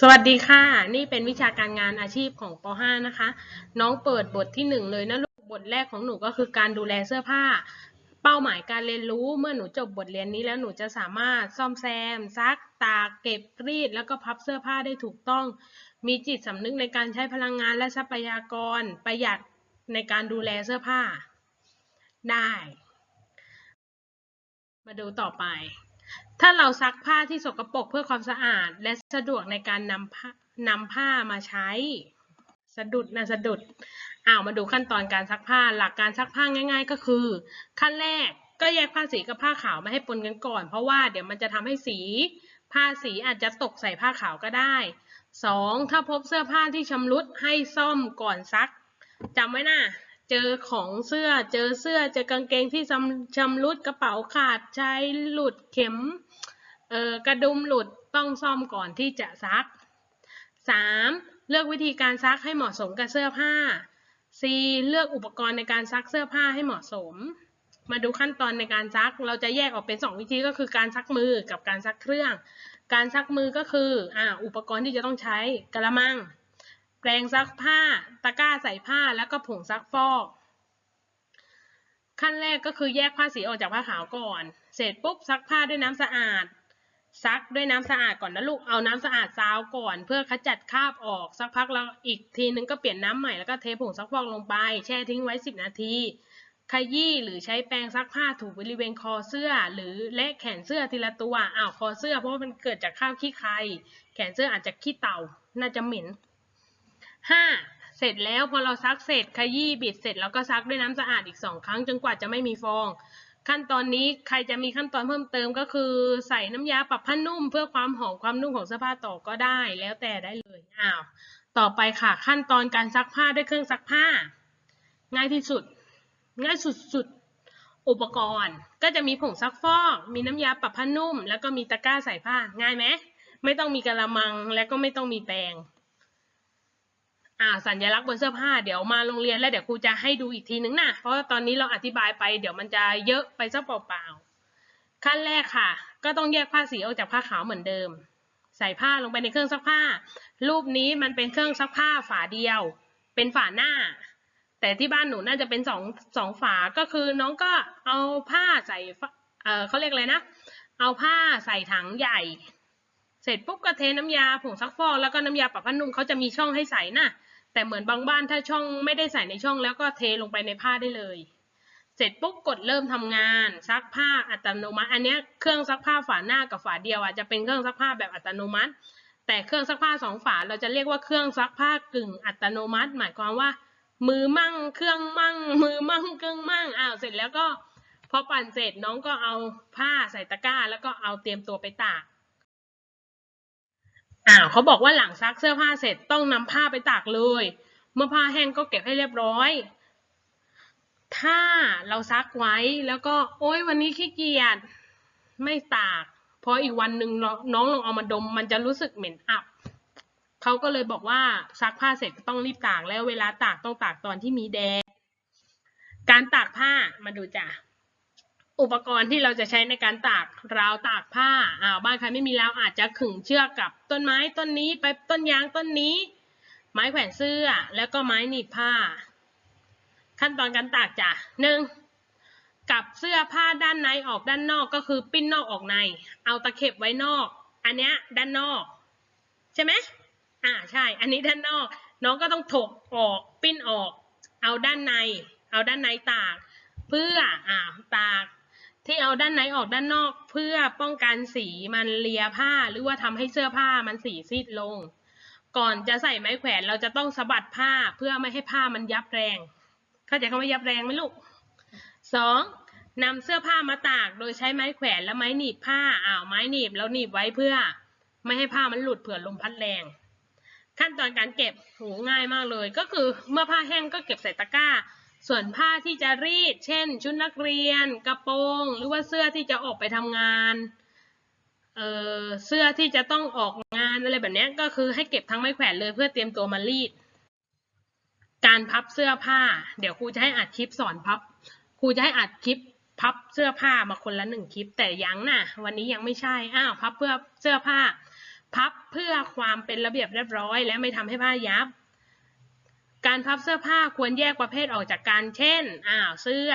สวัสดีค่ะ นี่เป็นวิชาการงานอาชีพของป .5 นะคะ น้องเปิดบทที่หนึ่งเลยนะลูกบทแรกของหนูก็คือการดูแลเสื้อผ้า เป้าหมายการเรียนรู้เมื่อหนูจบบทเรียนนี้แล้วหนูจะสามารถซ่อมแซม ซัก ตาก เก็บรีด แล้วก็พับเสื้อผ้าได้ถูกต้อง มีจิตสำนึกในการใช้พลังงานและทรัพยากร ประหยัดในการดูแลเสื้อผ้า ได้ มาดูต่อไป ถ้าเราซักผ้าที่สกปรกเพื่อความสะอาด และสะดวกในการนำผ้านำผ้ามาใช้ สะดุดนะสะดุดอ้าวมาดูขั้นตอนการซักผ้าหลักการซักผ้าง่าย ๆ ก็คือ ขั้นแรกก็แยกผ้าสีกับผ้าขาวไม่ให้ปนกันก่อน เพราะว่าเดี๋ยวมันจะทำให้สีผ้าสีอาจจะตกใส่ผ้าขาวก็ได้ 2. ถ้าพบเสื้อผ้าที่ชำรุดให้ซ่อมก่อนซักจำไว้นะ เจอของเสื้อ เจอเสื้อ เจอกางเกงที่ชำชำรุดกระเป๋าขาดใช้หลุดเข็มเออกระดุมหลุดต้องซ่อมก่อนที่จะซัก 3. เลือกวิธีการซักให้เหมาะสมกับเสื้อผ้า 4. เลือกอุปกรณ์ในการซักเสื้อผ้าให้เหมาะสม มาดูขั้นตอนในการซัก เราจะแยกออกเป็น 2 วิธีก็คือการซักมือกับการซักเครื่อง การซักมือก็คืออ่าอุปกรณ์ที่จะต้องใช้กระมัง แปรงซักผ้า ตะกร้าใส่ผ้าแล้วก็ผงซักฟอก ขั้นแรกก็คือแยกผ้าสีออกจากผ้าขาวก่อน เสร็จปุ๊บซักผ้าด้วยน้ำสะอาด ซักด้วยน้ำสะอาดก่อนนะลูก เอาน้ำสะอาดซาวก่อน เพื่อขจัดคราบออก สักพักแล้วอีกทีนึงก็เปลี่ยนน้ำใหม่แล้วก็เทผงซักฟอกลงไป แช่ทิ้งไว้ 10 นาทีขยี้หรือใช้แปรงซักผ้าถูบริเวณคอเสื้อ หรือและแขนเสื้อทีละตัวอ้าวคอเสื้อเพราะว่ามันเกิดจากคราบขี้ใคร แขนเสื้ออาจจะขี้เต่า น่าจะเหม็น ห้าเสร็จแล้วพอเราซักเสร็จขยี้บิดเสร็จแล้วก็ซักด้วยน้ำสะอาดอีกสองครั้งจนกว่าจะไม่มีฟอง ขั้นตอนนี้ใครจะมีขั้นตอนเพิ่มเติมก็คือ ใส่น้ำยาปรับผ้านุ่ม เพื่อความหอมความนุ่มของเสื้อผ้าต่อก็ได้แล้วแต่ได้เลยอ้าวต่อไปค่ะขั้นตอนการซักผ้าด้วยเครื่องซักผ้า ง่ายที่สุด ง่ายสุดๆอุปกรณ์ ก็จะมีผงซักฟอก มีน้ำยาปรับผ้านุ่ม แล้วก็มีตะกร้าใส่ผ้าง่ายไหมไม่ต้องมีกระมังและก็ไม่ต้องมีแปรง อ่าสัญลักษณ์บนเสื้อผ้าเดี๋ยวมาโรงเรียนแล้วเดี๋ยวครูจะให้ดูอีกทีนึงนะเพราะว่าตอนนี้เราอธิบายไปเดี๋ยวมันจะเยอะไปซะเปล่าๆขั้นแรกค่ะ ก็ต้องแยกผ้าสีออกจากผ้าขาวเหมือนเดิม ใส่ผ้าลงไปในเครื่องซักผ้า รูปนี้มันเป็นเครื่องซักผ้าฝาเดียว เป็นฝาหน้า แต่ที่บ้านหนูน่าจะเป็นสองสองฝาก็คือน้องก็เอาผ้าใส่เออเขาเรียกอะไรนะ เอาผ้าใส่ถังใหญ่เสร็จปุ๊บก็เทน้ำยาผงซักฟอกแล้วก็น้ำยาปรับผ้านุ่มเขาจะมีช่องให้ใส่นะ แต่เหมือนบางบ้านถ้าช่องไม่ได้ใส่ในช่องแล้วก็เทลงไปในผ้าได้เลย เสร็จปุ๊บกดเริ่มทำงานซักผ้าอัตโนมัติ อันนี้เครื่องซักผ้าฝาหน้ากับฝาเดียวอะจะเป็นเครื่องซักผ้าแบบอัตโนมัติ แต่เครื่องซักผ้าสองฝาเราจะเรียกว่าเครื่องซักผ้ากึ่งอัตโนมัติ หมายความว่า มือมั่งเครื่องมั่ง มือมั่งเครื่องมั่งอ้าวเสร็จแล้วก็พอปั่นเสร็จน้องก็เอาผ้าใส่ตะกร้า แล้วก็เอาเตรียมตัวไปตาก อ้าวเขาบอกว่าหลังซักเสื้อผ้าเสร็จต้องนำผ้าไปตากเลย เมื่อผ้าแห้งก็เก็บให้เรียบร้อย ถ้าเราซักไว้แล้วก็โอ๊ยวันนี้ขี้เกียจไม่ตากพออีกวันหนึ่งน้องลองเอามาดม มันจะรู้สึกเหม็นอับเขาก็เลยบอกว่าซักผ้าเสร็จต้องรีบตากแล้วเวลาตากต้องตากตอนที่มีแดดการตากผ้ามาดูจ้ะ อุปกรณ์ที่เราจะใช้ในการตากราวตากผ้าอ้าวบ้านใครไม่มีราวอาจจะขึงเชือกกับต้นไม้ต้นนี้ไปต้นยางต้นนี้ ไม้แขวนเสื้อแล้วก็ไม้หนีบผ้า ขั้นตอนการตากจ้ะหนึ่งกับเสื้อผ้าด้านในออกด้านนอกก็คือปิ้นนอกออกใน เอาตะเข็บไว้นอก อันเนี้ยด้านนอก ใช่ไหมอ่าใช่ อันนี้ด้านนอก น้องก็ต้องถกออกปิ้นออก เอาด้านใน เอาด้านในตาก เพื่ออ่าตาก ที่เอาด้านในออกด้านนอกเพื่อป้องกันสีมันเลียผ้าหรือว่าทำให้เสื้อผ้ามันสีซีดลง ก่อนจะใส่ไม้แขวนเราจะต้องสะบัดผ้าเพื่อไม่ให้ผ้ามันยับแรง เข้าใจคำว่ายับแรงไหมลูกสองนำเสื้อผ้ามาตากโดยใช้ไม้แขวนและไม้หนีบผ้าอ้าวไม้หนีบแล้วหนีบไว้เพื่อ ไม่ให้ผ้ามันหลุดเผื่อลมพัดแรง ขั้นตอนการเก็บโหง่ายมากเลย ก็คือเมื่อผ้าแห้งก็เก็บใส่ตะกร้า ส่วนผ้าที่จะรีด เช่น ชุดนักเรียน กระโปรง หรือว่าเสื้อที่จะออกไปทำงานเเสื้อที่จะต้องออกงานอะไรแบบนี้ก็คือให้เก็บทั้งไม้แขวนเลยเพื่อเตรียมตัวมารีด การพับเสื้อผ้า เดี๋ยวครูจะให้อัดคลิปสอนพับ ครูจะให้อัดคลิปพับเสื้อผ้ามาคนละหนึ่งคลิป แต่ยังน่ะ วันนี้ยังไม่ใช่ อ้าวพับเพื่อเสื้อผ้า พับเพื่อความเป็นระเบียบเรียบร้อย และไม่ทำให้ผ้ายับ การพับเสื้อผ้าควรแยกประเภทออกจากกัน เช่น อ้าวเสื้อ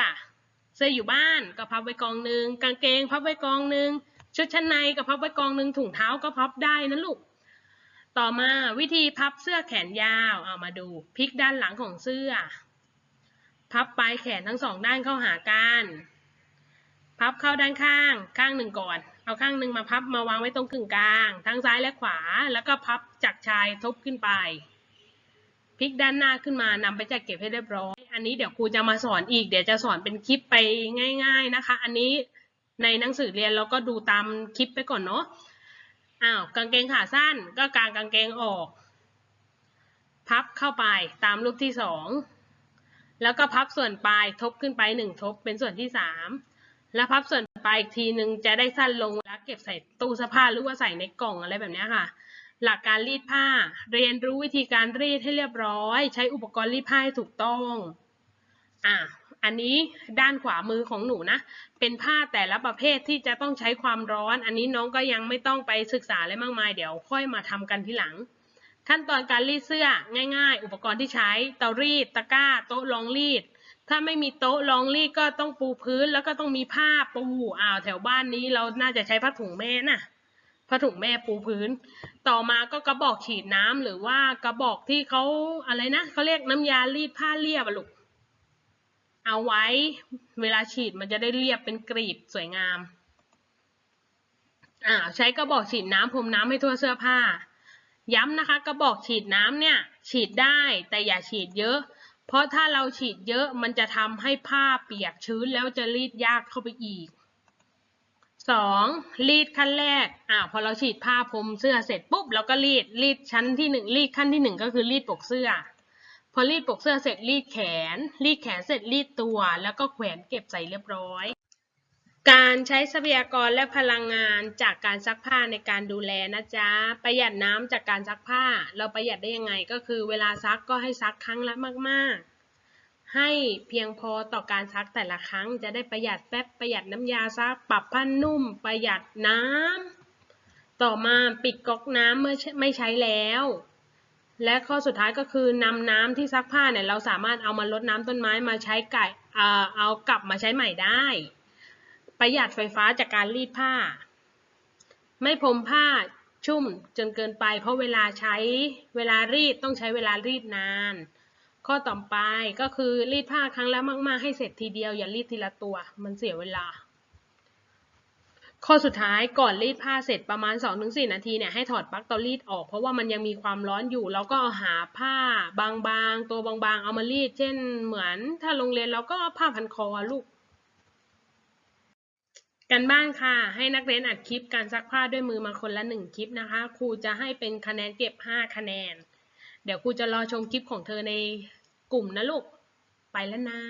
เสื้ออยู่บ้านก็พับไว้กองหนึ่งกางเกง พับไว้กองหนึ่งชุดชั้นในก็พับไว้กองหนึ่งถุงเท้าก็พับได้นะลูก ต่อมาวิธีพับเสื้อแขนยาว เอามาดูพลิกด้านหลังของเสื้อ พับปลายแขนทั้งสองด้านเข้าหากัน พับเข้าด้านข้าง ข้างหนึ่งก่อน เอาข้างหนึ่งมาพับมาวางไว้ตรงกึ่งกลาง ทั้งซ้ายและขวา แล้วก็พับจากชายทบขึ้นไป พลิกด้านหน้าขึ้นมานำไปจัดเก็บให้เรียบร้อย อันนี้เดี๋ยวครูจะมาสอนอีก เดี๋ยวจะสอนเป็นคลิปไปง่าย ๆนะคะ อันนี้ในหนังสือเรียนเราก็ดูตามคลิปไปก่อนเนาะ อ้าวกางเกงขาสั้นก็กางกางเกงออก พับเข้าไปตามรูปที่สองแล้วก็พับส่วนปลายทบขึ้นไปหนึ่งทบเป็นส่วนที่สามแล้วพับส่วนปลายอีกทีหนึ่งจะได้สั้นลงแล้วเก็บใส่ตู้เสื้อผ้าหรือว่าใส่ในกล่องอะไรแบบนี้ค่ะ หลักการรีดผ้า เรียนรู้วิธีการรีดให้เรียบร้อย ใช้อุปกรณ์รีดผ้าให้ถูกต้องอะอันนี้ด้านขวามือของหนูนะ เป็นผ้าแต่ละประเภทที่จะต้องใช้ความร้อน อันนี้น้องก็ยังไม่ต้องไปศึกษาอะไรมากมาย เดี๋ยวค่อยมาทำกันทีหลัง ขั้นตอนการรีดเสื้อง่าย ๆ อุปกรณ์ที่ใช้เตารีด ตะกร้า โต๊ะรองรีด ถ้าไม่มีโต๊ะรองรีดก็ต้องปูพื้น แล้วก็ต้องมีผ้าปูอ้าวแถวบ้านนี้เราน่าจะใช้ผ้าถุงแม่น่ะผ้าถุงแม่ปูพื้น ต่อมาก็กระบอกฉีดน้ำหรือว่ากระบอกที่เขาอะไรนะเขาเรียกน้ำยารีดผ้าเรียบลูกเอาไว้เวลาฉีดมันจะได้เรียบเป็นกรีบสวยงามอ่าใช้กระบอกฉีดน้ำพรมน้ำให้ทั่วเสื้อผ้า ย้ำนะคะกระบอกฉีดน้ำเนี่ยฉีดได้แต่อย่าฉีดเยอะ เพราะถ้าเราฉีดเยอะมันจะทำให้ผ้าเปียกชื้นแล้วจะรีดยากเข้าไปอีก สองรีดขั้นแรกอ่าพอเราฉีดผ้าพรมเสื้อเสร็จปุ๊บเราก็รีดรีดชั้นที่หนึ่งรีดขั้นที่หนึ่งก็คือรีดปกเสื้อ พอรีดปกเสื้อเสร็จรีดแขน รีดแขนเสร็จรีดตัว แล้วก็แขวนเก็บใส่เรียบร้อย การใช้ทรัพยากรและพลังงานจากการซักผ้าในการดูแลนะจ๊ะประหยัดน้ำจากการซักผ้า เราประหยัดได้ยังไงก็คือ เวลาซักก็ให้ซักครั้งละมาก ๆ ให้เพียงพอต่อการซักแต่ละครั้ง จะได้ประหยัดแป๊บประหยัดน้ำยาซักปรับผ้านุ่ม ประหยัดน้ำต่อมาปิดก๊อกน้ำเมื่อไม่ใช้แล้ว และข้อสุดท้ายก็คือนำน้ำที่ซักผ้าเนี่ยเราสามารถเอามาลดน้ำต้นไม้มาใช้ไก่เอ่อเอากลับมาใช้ใหม่ได้ ประหยัดไฟฟ้าจากการรีดผ้า ไม่พรมผ้าชุ่มจนเกินไป เพราะเวลาใช้เวลารีดต้องใช้เวลารีดนาน ข้อต่อไปก็คือรีดผ้าครั้งละมากๆให้เสร็จทีเดียวอย่ารีดทีละตัว มันเสียเวลา ข้อสุดท้ายก่อนรีดผ้าเสร็จประมาณ 2-4 นาทีเนี่ยให้ถอดปลั๊กเตารีดออกเพราะว่ามันยังมีความร้อนอยู่เราก็เอาหาผ้าบางๆ ตัวบางๆ เอามารีด เช่นเหมือนถ้าโรงเรียนเราก็เอาผ้าพันคอลูกกันบ้านค่ะ ให้นักเรียนอัดคลิปการซักผ้าด้วยมือมาคนละหนึ่งคลิปนะคะ ครูจะให้เป็นคะแนนเก็บ 5 คะแนน เดี๋ยวครูจะรอชมคลิปของเธอใน กลุ่มนะลูก ไปแล้วนะ